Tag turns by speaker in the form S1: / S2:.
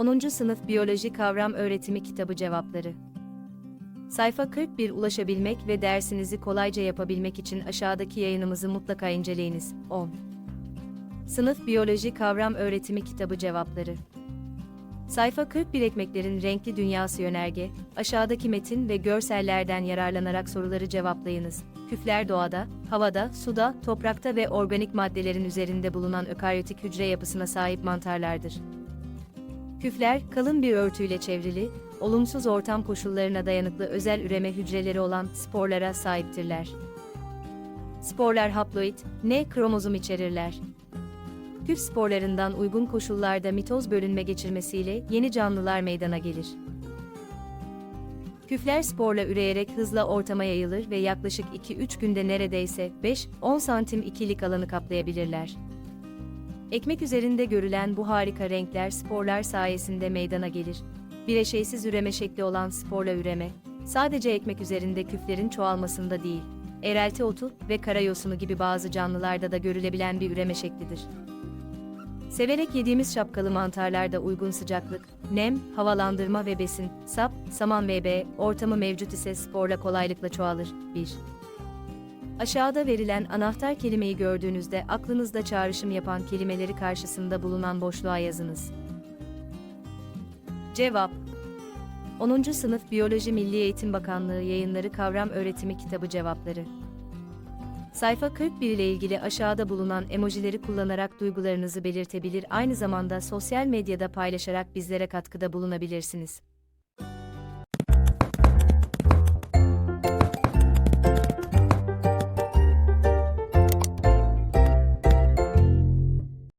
S1: 10. Sınıf Biyoloji Kavram Öğretimi Kitabı Cevapları Sayfa 41 Ulaşabilmek ve dersinizi kolayca yapabilmek için aşağıdaki yayınımızı mutlaka inceleyiniz. 10. Sınıf Biyoloji Kavram Öğretimi Kitabı Cevapları Sayfa 41 Ekmeklerin Renkli Dünyası Yönerge, aşağıdaki metin ve görsellerden yararlanarak soruları cevaplayınız. Küfler doğada, havada, suda, toprakta ve organik maddelerin üzerinde bulunan ökaryotik hücre yapısına sahip mantarlardır. Küfler, kalın bir örtüyle çevrili, olumsuz ortam koşullarına dayanıklı özel üreme hücreleri olan sporlara sahiptirler. Sporlar haploid, N kromozom içerirler. Küf sporlarından uygun koşullarda mitoz bölünme geçirmesiyle yeni canlılar meydana gelir. Küfler sporla üreyerek hızla ortama yayılır ve yaklaşık 2-3 günde neredeyse 5-10 santim ikilik alanı kaplayabilirler. Ekmek üzerinde görülen bu harika renkler sporlar sayesinde meydana gelir. Bileşeysiz üreme şekli olan sporla üreme, sadece ekmek üzerinde küflerin çoğalmasında değil, erelti otu ve karayosunu gibi bazı canlılarda da görülebilen bir üreme şeklidir. Severek yediğimiz şapkalı mantarlarda uygun sıcaklık, nem, havalandırma ve besin, sap, saman ve B ortamı mevcut ise sporla kolaylıkla çoğalır. 1. Aşağıda verilen anahtar kelimeyi gördüğünüzde aklınızda çağrışım yapan kelimeleri karşısında bulunan boşluğa yazınız. Cevap 10. Sınıf Biyoloji Milli Eğitim Bakanlığı Yayınları Kavram Öğretimi Kitabı Cevapları Sayfa 41 ile ilgili aşağıda bulunan emojileri kullanarak duygularınızı belirtebilir aynı zamanda sosyal medyada paylaşarak bizlere katkıda bulunabilirsiniz.